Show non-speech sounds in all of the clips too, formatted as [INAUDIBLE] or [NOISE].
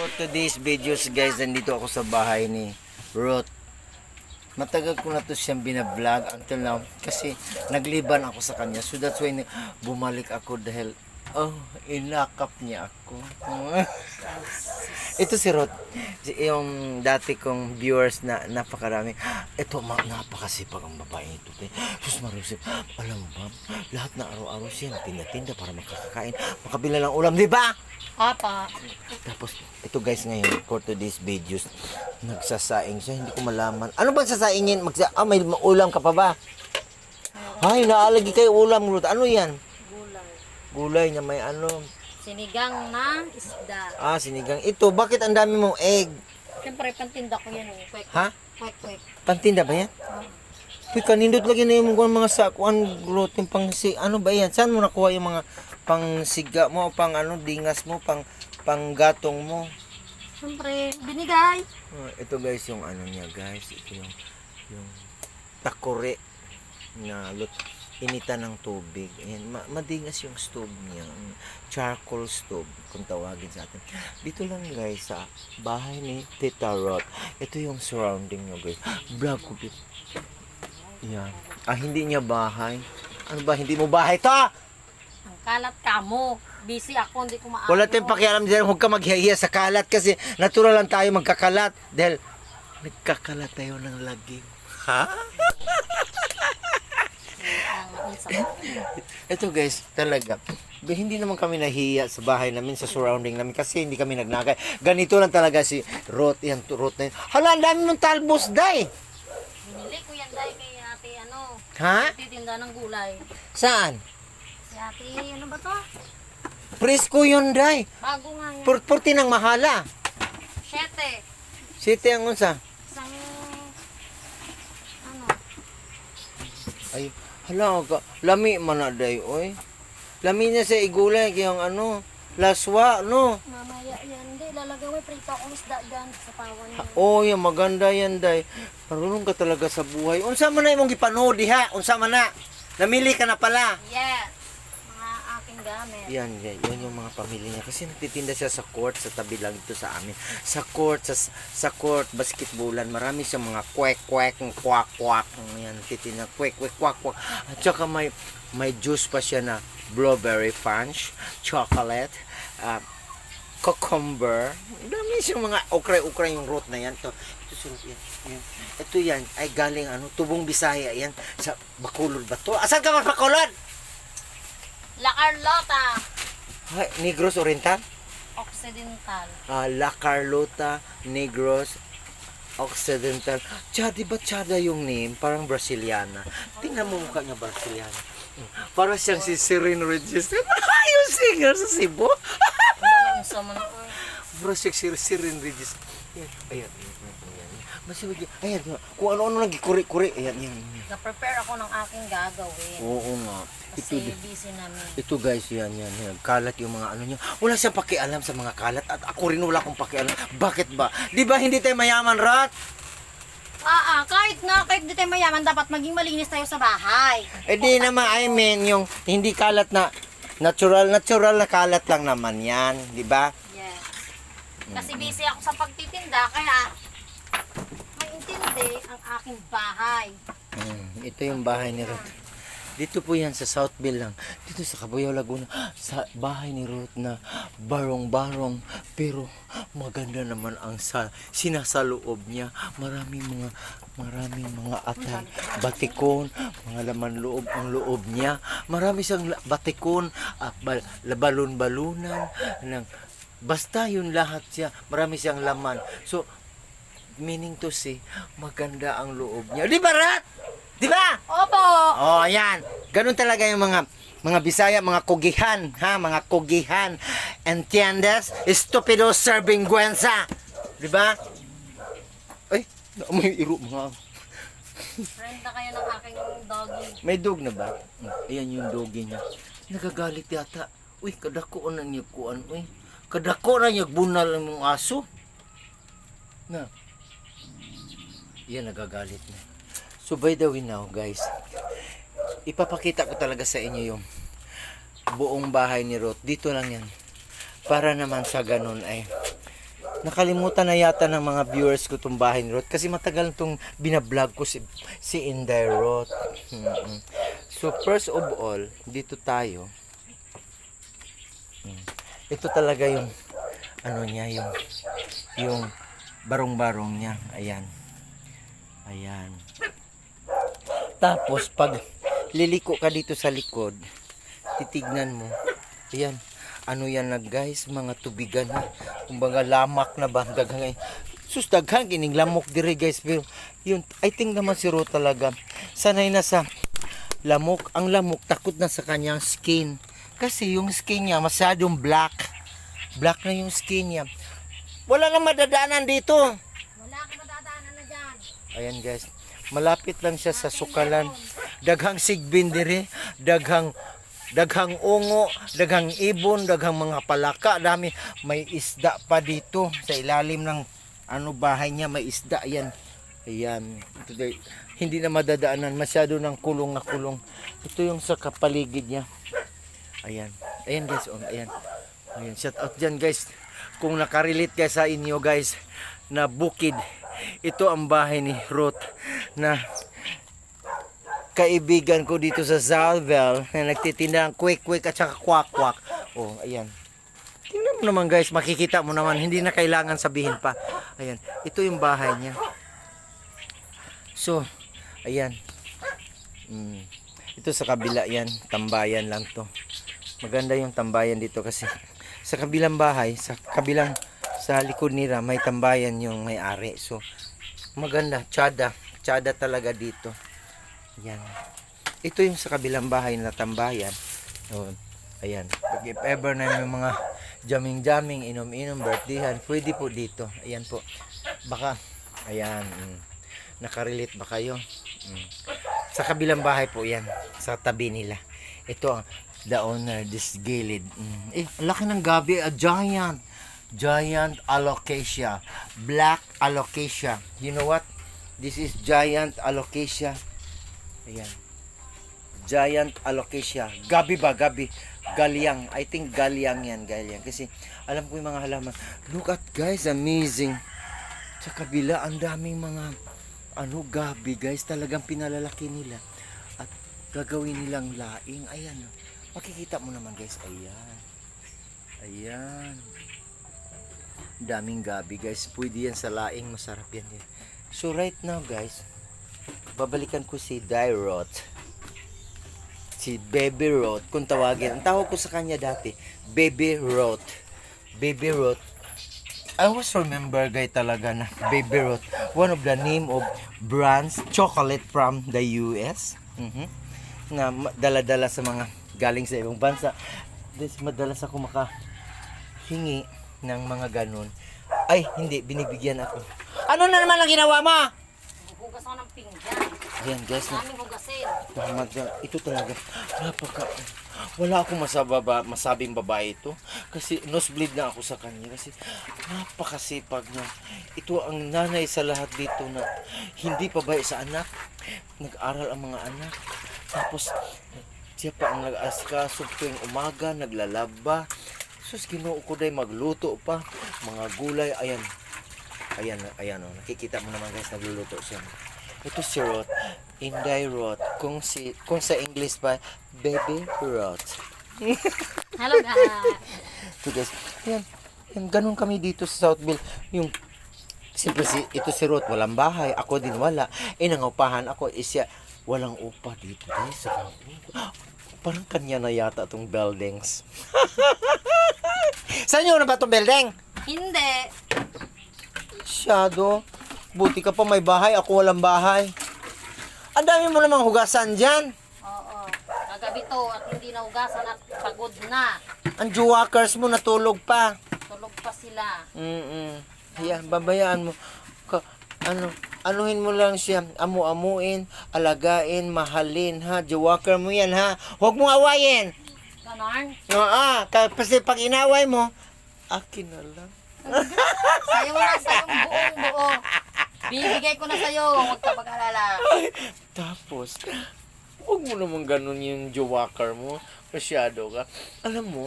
For today's videos guys, nandito ako sa bahay ni Ruth. Matagal ko na to siyang binablog until now kasi nagliban ako sa kanya. So that's why bumalik ako dahil oh, inakap niya ako. Ito si si- yung dati kong viewers na napakarami. Ito, ma, napakasipag ang babae ito. Sus Marusip, alam mo ba, lahat na araw-araw siya tinda-tinda para makakakain. Makabila ng ulam, di ba? Papa. Tapos, ito guys ngayon, for today's videos, nagsasaing siya, hindi ko malaman. Ano ba sasaingin? Magsa ah, may ulam ka pa ba? Ay, naalagi kayo ulam, Ruth. Ano yan? Gulay. Na may ano. Sinigang na isda. Ah, sinigang. Ito, bakit ang dami mong egg? Siyempre, pantinda ko yan eh. Kwek, Ha? kwek, kwek. Pantinda ba yan? Uy, kanindot lagi na yung mga sakuan, Ruth, yung pang si, ano ba yan? Saan mo nakuha yung mga pang siga mo, pang ano, dingas mo, pang pang gatong mo? Siyempre, binigay. Ah, ito guys yung ano niya guys ito yung yung takore na lut initan ng tubig. Ayan, ma- madingas yung stove niya charcoal stove kung tawagin sa atin. Dito lang guys sa bahay ni Tita Rot. Ito yung surrounding niya guys. Vlog ko dito yan ah hindi niya bahay. Ano ba? Hindi mo bahay to Ang kalat ka mo. Busy ako, hindi ko maano. Wala tayong pakialam dyan, huwag ka maghihiya sa kalat kasi natural lang tayo magkakalat. Dahil nagkakalat tayo ng lagim. Ha? [LAUGHS] Ito guys, talaga. Hindi naman kami nahiya sa bahay namin, sa surrounding namin kasi hindi kami nagnagay. Ganito lang talaga si Ruth, yan, Ruth na yun. Hala, ang dami mong talbos, day! Binili ko yan dahil kay ate, ano, Ha? titinda ng gulay. Saan? Si ate, ano ba to? Presko yun, day. Bago nga yan. Pur purti ng mahala. Siyete. Siti ang unsa. Isang, ano, Ay, hala, ka, lami man na, day, oy. Lami niya sa igulay, kayang ano, laswa, no? mamaya yan. Mo yung prito akong isda dyan sa pawan niya. Oh, yan maganda yan, day. Marunong ka talaga sa buhay. Unsa man na imong gipanood diha? Unsa man na? Namili ka na pala. Yes. Gamit. Yan, yan, yan yung mga pamilya niya. Kasi nagtitinda siya sa court, sa tabi lang ito sa amin. Sa court, sa, sa court, basketballan, marami siyang mga kwek-kwek, kwak-kwak. Yan, titinda, kwek-kwek, kwak-kwak. At saka may, may juice pa siya na blueberry punch, chocolate, uh, cucumber. Dami siyang mga ukray-ukray yung root na yan. To, ito si Ruth, yan, yan. Ito yan, ay galing ano, tubong Bisaya yan, sa Bacolod ba to? Asan ka man Bacolod? La Carlota. Ay, Negros Oriental? Occidental. Ah, La Carlota Negros Occidental. Chadi ba Chada yung name? Parang Brasiliana. Tingnan mo mukha niya Brasiliana. Para siyang si Serene Regis. [LAUGHS] yung singer sa Cebu. [LAUGHS] Ano sa mga siyang si Serene Regis. Ayan. ayan. Masiwag yan. Ayan, kung ano-ano nang gikuri-kuri. Ayan, yan. Na-prepare ako ng aking gagawin. Oo nga. Ito, Kasi busy namin. ito guys, yan, yan, yan. Kalat yung mga ano niya. Wala siyang pakialam sa mga kalat. At ako rin wala akong pakialam. Bakit ba? Di ba hindi tayo mayaman, Rat? Ah, ah, kahit na, kahit di tayo mayaman, dapat maging malinis tayo sa bahay. Eh di naman, I mean, yung hindi kalat na natural, natural na kalat lang naman yan, di ba? Yes. Kasi busy ako sa pagtitinda, kaya maintindi ang aking bahay. Mm, ito yung bahay ni Ruth. Dito po yan sa Southville lang. Dito sa Cabuyao, Laguna. Sa bahay ni Ruth na barong-barong. Pero maganda naman ang sa, sinasaloob niya. Maraming mga maraming mga atay, batikon, mga laman loob ang loob niya. Marami siyang batikon, at bal, balon-balunan, ng, basta yun lahat siya. Marami siyang laman. So, meaning to say, maganda ang loob niya. Di ba, Rat? Di ba? Opo! Oh, ayan. Ganun talaga yung mga mga Bisaya, mga kugihan, ha, mga kugihan. Entiendes? Estupido servingüenza. 'Di ba? Ay, may iro mga. Friend na kayo ng aking doggy. May dog na ba? Ayan yung doggy niya. Nagagalit yata. Uy, kadako na niya kuan, uy. Kadako na niya bunal mga aso. Na. Yan nagagalit na. So by the way now, guys, ipapakita ko talaga sa inyo yung buong bahay ni Ruth. Dito lang yan. Para naman sa ganun ay nakalimutan na yata ng mga viewers ko tong bahay ni Ruth kasi matagal tong binablog ko si, si Inday Ruth. Mm-mm. So first of all, dito tayo. Mm. Ito talaga yung ano niya, yung yung barong-barong niya. Ayan. Ayan. Tapos pag liliko ka dito sa likod, titignan mo. Ayan. Ano yan na guys, mga tubigan na. Kumbaga lamak na ba? Daghang sus daghang kining lamok dire guys pero yun I think naman si Ro talaga sanay na sa lamok ang lamok takot na sa kanyang skin kasi yung skin niya masyadong black black na yung skin niya wala na madadaanan dito Wala ka madadaanan na dyan. Ayan guys, malapit lang siya sa sukalan. Daghang sigbin dire, daghang daghang ungo, daghang ibon, daghang mga palaka, dami may isda pa dito sa ilalim ng ano bahay niya, may isda yan. Ayan. Ito day- hindi na madadaanan, masyado ng kulong na kulong. Ito yung sa kapaligid niya. Ayan. Ayan guys, oh, ayan. Ayan, shout out dyan guys. Kung nakarelate guys sa inyo guys na bukid. Ito ang bahay ni Ruth na kaibigan ko dito sa Zalvel na nagtitinda ng quick-quick at saka kwak-kwak. Oh, ayan. Tingnan mo naman guys, makikita mo naman, hindi na kailangan sabihin pa. Ayan, ito yung bahay niya. So, ayan. Mm. Ito sa kabila yan, tambayan lang to. Maganda yung tambayan dito kasi sa kabilang bahay, sa kabilang sa likod nila may tambayan yung may-ari. So, maganda, tsada. Tsada talaga dito. Yan. Ito yung sa kabilang bahay na tambayan. Yun. Ayan. Pag if ever na may mga jamming-jamming, inom-inom, birthdayhan, pwede po dito. Ayan po. Baka, ayan. Mm. Nakarelate ba kayo? Mm. Sa kabilang bahay po yan. Sa tabi nila. Ito ang the owner, this gilid. Mm. Eh, laki ng gabi. A giant. Giant alocasia. Black alocasia. You know what? This is giant alocasia. Ayan. Giant alocasia. Gabi ba? Gabi. Galyang. I think galyang yan. Galyang. Kasi alam ko yung mga halaman. Look at guys. Amazing. Sa kabila, ang daming mga ano, gabi guys. Talagang pinalalaki nila. At gagawin nilang laing. Ayan. oh. Makikita mo naman guys. Ayan. Ayan. Daming gabi guys. Pwede yan sa laing. Masarap yan. eh. So right now guys, babalikan ko si Dyrot. Si Baby Rot, kung tawagin. Ang tawag ko sa kanya dati, Baby Rot. Baby Rot. I always remember guy talaga na Baby Rot. One of the name of brands, chocolate from the US. Mhm. Na dala-dala sa mga galing sa ibang bansa. This, madalas ako maka hingi ng mga ganun. Ay, hindi, binibigyan ako. Ano na naman ang ginawa mo? Hugas ako ng pinggan. Ayan guys, na, Daming hugasin. Tama dyan. Ito talaga. Napaka... Wala akong masababa, masabing babae ito. Kasi nosebleed na ako sa kanya. Kasi napakasipag niya. Ito ang nanay sa lahat dito na hindi pabay sa anak. Nag-aral ang mga anak. Tapos siya pa ang nag-askaso tuwing umaga, naglalaba. Sus, ginoo ko day magluto pa. Mga gulay, ayan. Ayan, ayan oh. Nakikita mo naman guys, nagluluto siya. Ito si Rot. Inday Rot. Kung si kung sa English ba, baby Rot. [LAUGHS] Hello guys. So guys, yan. Yan, ganun kami dito sa Southville. Yung Siyempre si, ito si Ruth, walang bahay. Ako din wala. Eh, nangupahan ako. Eh, siya, walang upa dito. Guys, sa kampo. Parang kanya na yata itong buildings. [LAUGHS] Saan yun na ba itong building? Hindi. Shadow. Buti ka pa may bahay, ako walang bahay. Ang dami mo namang hugasan dyan. Oo. Kagabi to at hindi na hugasan at pagod na. Ang juwakers mo natulog pa. Tulog pa sila. Mm Yan, babayaan mo. Ka, ano, anuhin mo lang siya. Amu-amuin, alagain, mahalin, ha? Juwaker mo yan, ha? Huwag mong awayin. Ganon. No, ah, kasi pag inaway mo, akin na lang. Sa'yo na sa'yo buong buo. Bibigay ko na sa'yo. Huwag ka mag-alala. Tapos, huwag mo naman ganun yung juwaker mo. Masyado ka. Alam mo,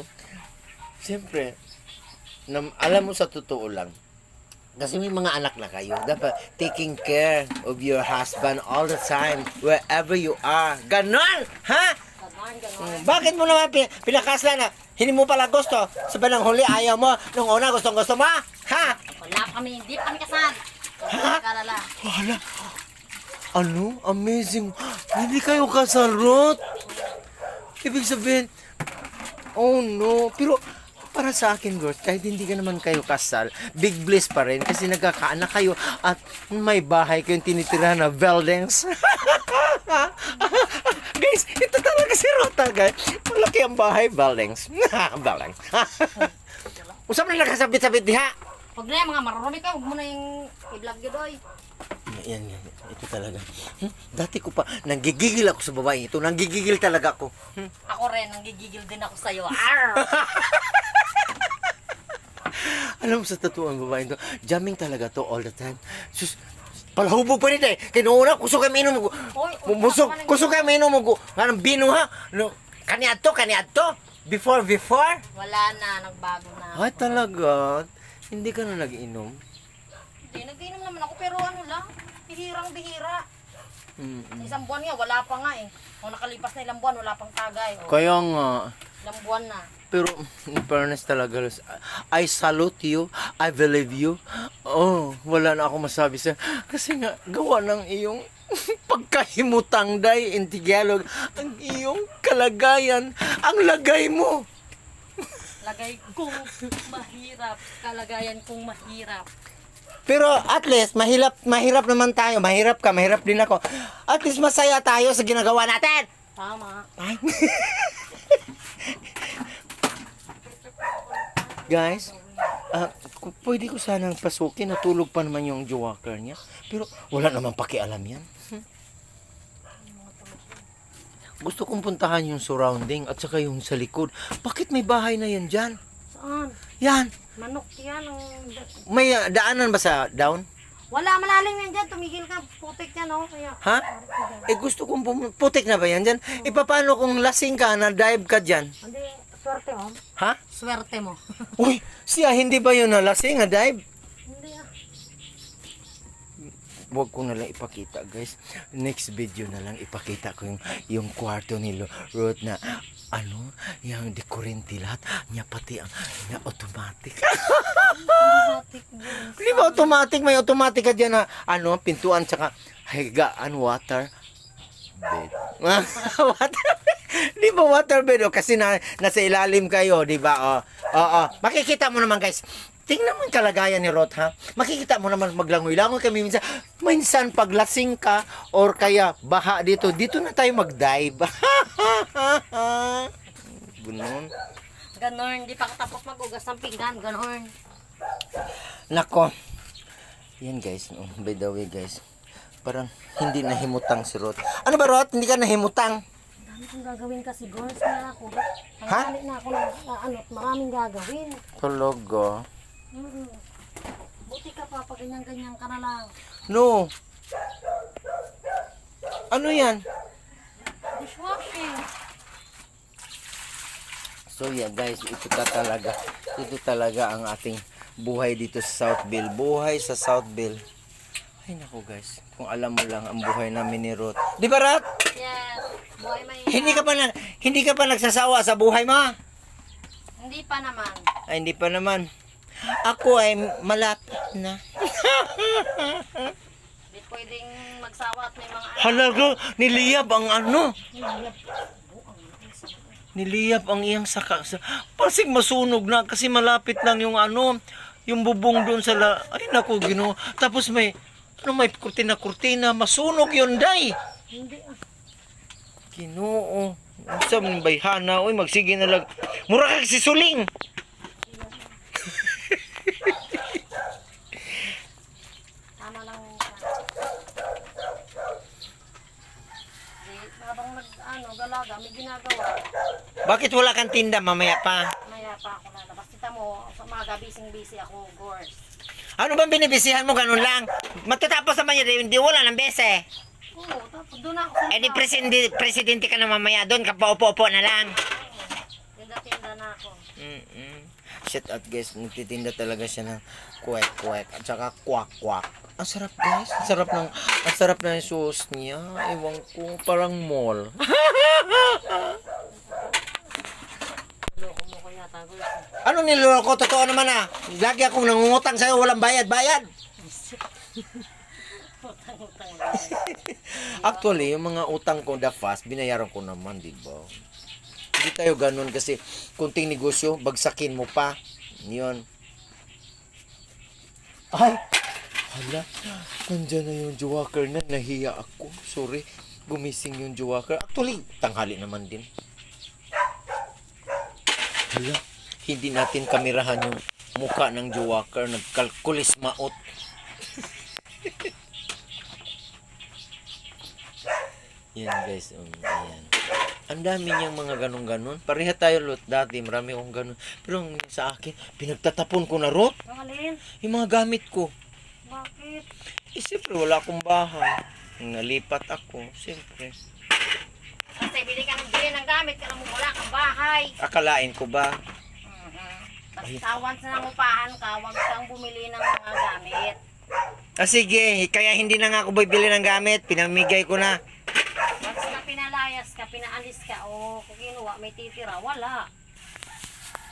siyempre, nam, alam mo sa totoo lang, Kasi may mga anak na kayo. Dapat taking care of your husband all the time, wherever you are. Ganon! Ha? Ganon, ganon. Mm, Bakit mo naman pin- pinakasla na hindi mo pala gusto? Sabi ng huli ayaw mo. Nung una gustong gusto mo? Ha? Wala kami, hindi pa kami kasal. Wala kalala. Wala. Ano? Amazing. Hindi kayo kasarot. Ibig sabihin, oh no. Pero para sa akin, girls, kahit hindi ka naman kayo kasal, big bliss pa rin kasi nagkakaanak kayo at may bahay kayong tinitirahan na buildings. [LAUGHS] guys, ito talaga si Rota, guys. Malaki ang bahay, buildings. [LAUGHS] buildings. [LAUGHS] Usap na nakasabit-sabit diha. Huwag na yan, mga marunong ka. Huwag mo na yung i-vlog yun, doy. Yan, yan, yan. Ito talaga. Hmm? Dati ko pa, nanggigigil ako sa babae ito. Nanggigigil talaga ako. Hmm? Ako rin, nanggigigil din ako sa'yo. Arr! Alam mo sa totoo ang babae ito, jamming talaga to all the time. Sus, palahubog pa nito eh. Kinuuna, kusok kami inom mo. Oy, Musok, kusok kami inom. Anong bino ha? No, kaniad to, kaniad to. Before, before. Wala na, nagbago na. Ay, talaga. Hindi ka na nag-inom. Hindi, nag-inom naman ako, pero ano lang, bihirang bihira. Mm Isang buwan nga, wala pa nga eh. Kung nakalipas na ilang buwan, wala pang tagay. O, Kaya nga. ilang buwan na. Pero, in fairness talaga, I salute you. I believe you. Oh, wala na ako masabi sa... Kasi nga, gawa ng iyong [LAUGHS] pagkahimutang day in Tagalog. Ang iyong kalagayan. Ang lagay mo. Lagay kong mahirap. Kalagayan kong mahirap. Pero at least, mahirap, mahirap naman tayo. Mahirap ka, mahirap din ako. At least masaya tayo sa ginagawa natin. Tama. Ay. [LAUGHS] Guys, ku- pwede ko sanang pasukin. Natulog pa naman yung jowaker niya. Pero wala naman pakialam yan. Gusto kong puntahan yung surrounding at saka yung sa likod. Bakit may bahay na yan dyan? Saan? Yan. Manok yan. Ang... May ah, daanan ba sa down? Wala, malalim yan dyan. Tumigil ka. Putik yan, oh. Kaya, Ha? Eh gusto kong pum- putik na ba yan dyan? E paano kung lasing ka na dive ka dyan? hindi, swerte mo. Ha? Swerte mo. [LAUGHS] Uy, siya hindi ba yun na lasing na dive? hindi ah. Huwag ko na lang ipakita, guys. Next video na lang ipakita ko yung, yung kwarto ni Ruth na ano, yung dekurente lahat. Niya pati ang na automatic. Automatic [LAUGHS] din. Di ba automatic? May automatic ka dyan na ano, pintuan tsaka higaan, water bed. [LAUGHS] water Di ba water bed? O, kasi na, nasa ilalim kayo, di ba? O, oo. Makikita mo naman, guys. Tingnan mo yung kalagayan ni Roth, ha? Makikita mo naman maglangoy-langoy kami minsan. Minsan, paglasing ka, or kaya baha dito, dito na tayo mag-dive. [LAUGHS] Bunon. Ganon, hindi pa ako tapos magugas ng pinggan. Ganon. Nako. Yan guys, no? by the way guys. Parang hindi nahimutang si Rod. Ano ba Rod? Hindi ka nahimutang? Kong gagawin kasi, girls na ako. Ha? Tanghali na ako ng na, ano, maraming gagawin. Talaga? Mm. Buti ka pa, pag ganyan-ganyan ka na lang. No. Ano yan? Dishwashing. So yeah guys, ito ka talaga. Ito talaga ang ating buhay dito sa Southville. Buhay sa Southville. Ay nako guys, kung alam mo lang ang buhay namin ni Rod. Di ba Rod? Yes. Buhay Hindi ka pa na, hindi ka pa nagsasawa sa buhay mo? Hindi pa naman. Ay, hindi pa naman. Ako ay malapit na. Hindi pwedeng magsawa at may mga Halaga, niliyab ang ano. Niliyab ang iyang saka. Sa, pasig masunog na kasi malapit lang yung ano, yung bubong doon sa la... Ay naku, gino. Tapos may, ano may kurtina-kurtina, masunog yun, day. Hindi ah. Ginoo. Sa mga bayhana, oy, magsige na lang. Mura kag si Suling. Tama lang. Di, habang nag, ano, galaga, may ginagawa. Bakit wala kang tinda mamaya pa? Maya pa ako lalabas. Kita mo, sa mga gabising-busy ako, gors. Ano bang binibisihan mo ganun lang? Matatapos naman yun, hindi wala ng bese. Doon ako sa Eh di presidente, presidente ka na mamaya doon, kapaupo-upo na lang. Tinda-tinda na ako. Mm-mm. Shit out guys, nagtitinda talaga siya ng kwek kwek at saka kwak kwak. Ang sarap guys, ang sarap ng ang sarap ng sauce niya. Ewan ko, parang mall. Ano niloloko? Totoo naman ah. Lagi akong nangungutang sa'yo, walang bayad, bayad. Utang-utang lang. [LAUGHS] [LAUGHS] Actually, yung mga utang ko the fast, binayaran ko naman, di ba? Hindi tayo ganun kasi kunting negosyo, bagsakin mo pa. Yun. Ay! Hala, nandyan na yung jowaker na. Nahiya ako. Sorry. Gumising yung jowaker. Actually, tanghali naman din. Hala, hindi natin kamerahan yung mukha ng jowaker. Nagkalkulis maot. [LAUGHS] Yan guys, um, ayan. Ang dami niyang mga ganun-ganun. Pareha tayo lot dati, marami akong ganun. Pero ang sa akin, pinagtatapon ko na rot alin? yung mga gamit ko. Bakit? Eh, siyempre, wala akong bahay. Nalipat ako, siyempre. Kasi bili ka ng bili ng gamit, kaya mo wala kang bahay. Akalain ko ba? Mhm. Tapos tawan sa nangupahan ka, huwag kang bumili ng mga gamit. Ah, sige, kaya hindi na nga ako bibili ng gamit. Pinamigay ko na. Once na pinalayas ka, pinaalis ka, o kung kinuha, may titira, wala.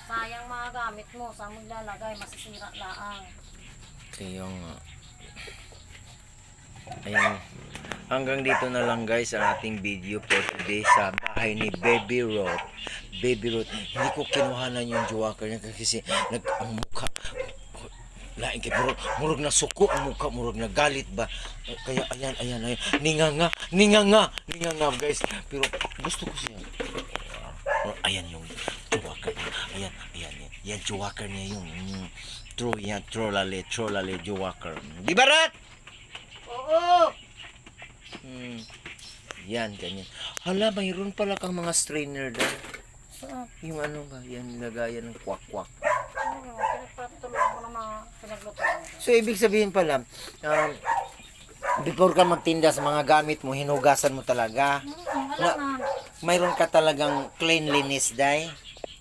Sayang mga gamit mo, saan mo ilalagay, masisira laang. Kaya nga. Ayun. Hanggang dito na lang guys ang ating video for today sa bahay ni Baby Roth. Baby Roth. Hindi ko kinuhanan yung jowaker niya kasi nag ang mukha lain kay murag, murag na suko ang mukha murag na galit ba Eh, kaya ayan ayan ayan ninganga ninganga ninganga guys pero gusto ko siya Oh, ayan yung jowaker niya ayan ayan yan yan jowaker niya yung, yung true yan trolale trolale jowaker di ba rat Oo! Hmm. Yan, ganyan. Hala, mayroon pala kang mga strainer doon. Saan? Yung ano ba, yan, lagayan ng kwak-kwak. Oo, pinagpatuloy ko ng mga pinaglutuan ko. So, ibig sabihin pala, um, before ka magtinda sa mga gamit mo, hinugasan mo talaga. Na. Mayroon ka talagang cleanliness, day.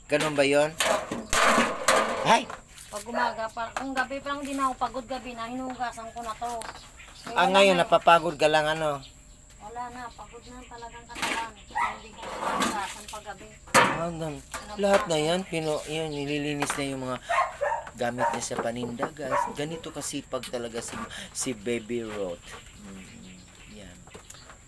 Ganun ba yon? Ay, Pag umaga, pa, kung gabi pa lang din ako pagod gabi na, hinugasan ko na to. Eh, ah, ngayon, na. napapagod ka lang, ano? Wala na, pagod na talagang katawan. Hindi ko hinugasan pag gabi. Hanggang, lahat na yan, pino, yun, nililinis na yung mga gamit niya sa paninda, guys. Ganito kasipag talaga si, si Baby Roth. Mm.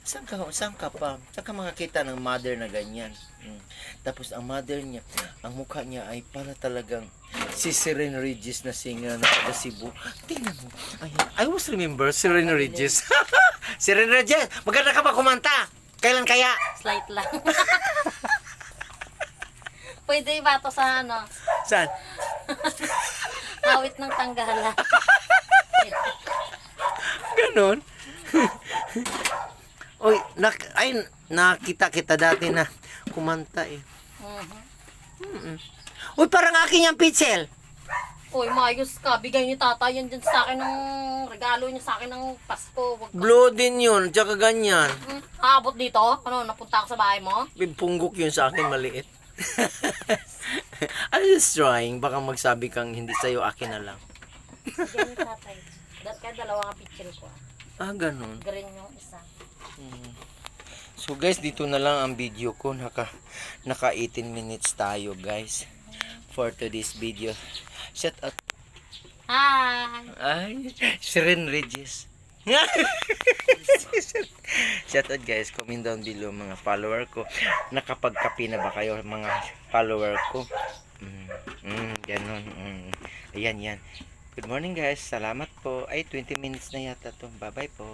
Saan ka, saan ka pa? Saan ka makakita ng mother na ganyan? Mm. Tapos ang mother niya, ang mukha niya ay para talagang si Serene Regis na singer na taga Cebu. Tingnan mo. Ayan. I was remember Serene Regis. [LAUGHS] Serene Regis, maganda ka ba kumanta? Kailan kaya? Slight lang. [LAUGHS] Pwede ba to sa ano? Saan? [LAUGHS] Awit ng tanggala. Ganon. Oy, nak ay nakita kita dati na kumanta eh. Mhm. Uy, parang akin yung pitchel. Uy, mayos ka. Bigay ni tata yan dyan sa akin ng regalo niya sa akin ng Pasko. Wag ka. Blue din yun, tsaka ganyan. Hmm, Aabot dito? Ano, napunta ako sa bahay mo? Punggok yun sa akin, maliit. [LAUGHS] I'm just trying. Baka magsabi kang hindi sa'yo, akin na lang. Bigay ni tatay. Dat kaya dalawa nga picture ko. ah. Ah, ganon. Green yung isa. So guys, dito na lang ang video ko. Naka, naka 18 minutes tayo guys. For today's video. Shout out Hi! Ay, Seren Regis. [LAUGHS] Shout out guys, comment down below mga follower ko. Nakapagkapi na ba kayo mga follower ko? Mm, mm, ganun. Mm. Ayan, yan. Good morning guys. Salamat po. Ay, 20 minutes na yata to. Bye-bye po.